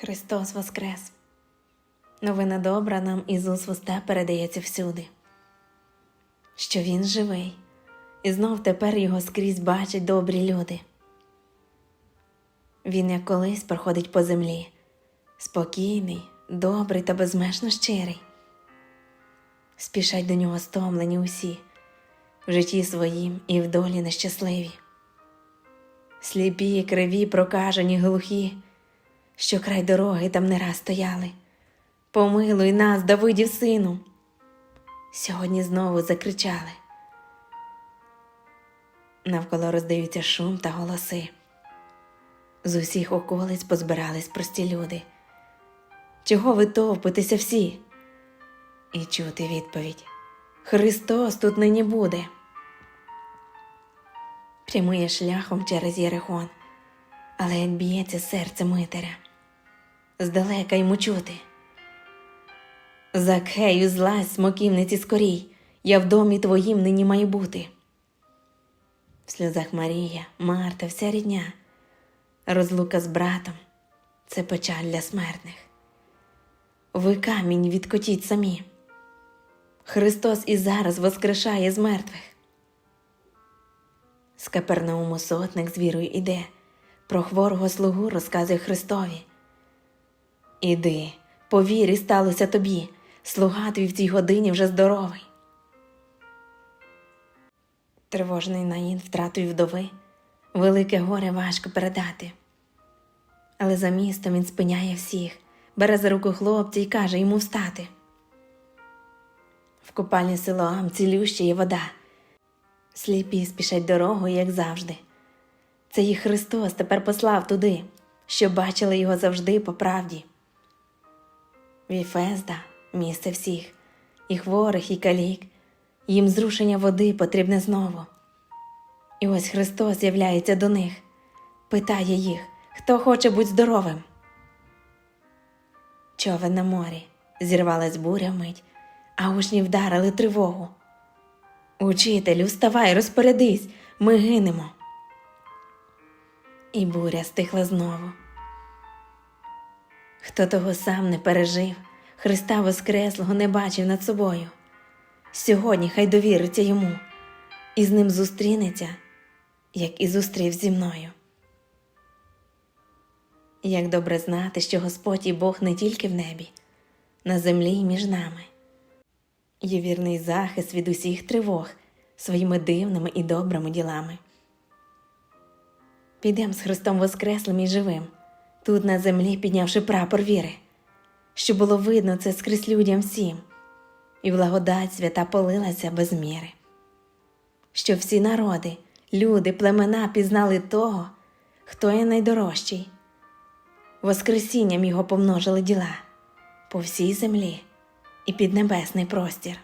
Христос Воскрес! Новина добра нам Ісус в уста передається всюди, що Він живий, і знов тепер його скрізь бачать добрі люди. Він, як колись, проходить по землі, спокійний, добрий та безмежно щирий. Спішать до нього стомлені усі, в житті своїм і в долі нещасливі. Сліпі, криві, прокажені, глухі, що край дороги там не раз стояли. Помилуй нас, Давидів сину. Сьогодні знову закричали. Навколо роздаються шум та голоси. З усіх околиць позбирались прості люди. Чого ви товпитеся всі? І чути відповідь Христос тут нині буде. Прямує шляхом через Єрихон, але як б'ється серце Митаря, здалека йому чути. Закхею, злазь, смоківниці скорій, я в домі твоїм нині маю бути. В сльозах Марія, Марта, вся рідня, розлука з братом це печаль для смертних. Ви камінь відкотіть самі. Христос і зараз воскрешає з мертвих. З Капернауму сотник з вірою іде, про хворого слугу розказує Христові. Іди, повір, і сталося тобі, слуга твій в цій годині вже здоровий. Тривожний наїн втратою вдови, велике горе важко передати. Але за містом він спиняє всіх, бере за руку хлопця і каже йому встати. В купальні Силоам цілюща є вода. Сліпі спішать дорогою, як завжди. Це їх Христос тепер послав туди, щоб бачили його завжди по правді. Віфезда місце всіх, і хворих, і калік, їм зрушення води потрібне знову. І ось Христос з'являється до них, питає їх, хто хоче бути здоровим. Човен на морі, зірвалась буря вмить, а учні вдарили тривогу. Учителю, вставай, розпорядись, ми гинемо. І буря стихла знову. Хто того сам не пережив, Христа Воскреслого не бачив над собою. Сьогодні хай довіриться йому і з ним зустрінеться, як і зустрів зі мною. Як добре знати, що Господь і Бог не тільки в небі, на землі й між нами. Є вірний захист від усіх тривог своїми дивними і добрими ділами. Підем з Христом Воскреслим і живим, тут на землі піднявши прапор віри, щоб було видно це скрізь людям всім, і благодать свята полилася без міри. Щоб всі народи, люди, племена пізнали того, хто є найдорожчий. Воскресінням його помножили діла по всій землі і піднебесний простір.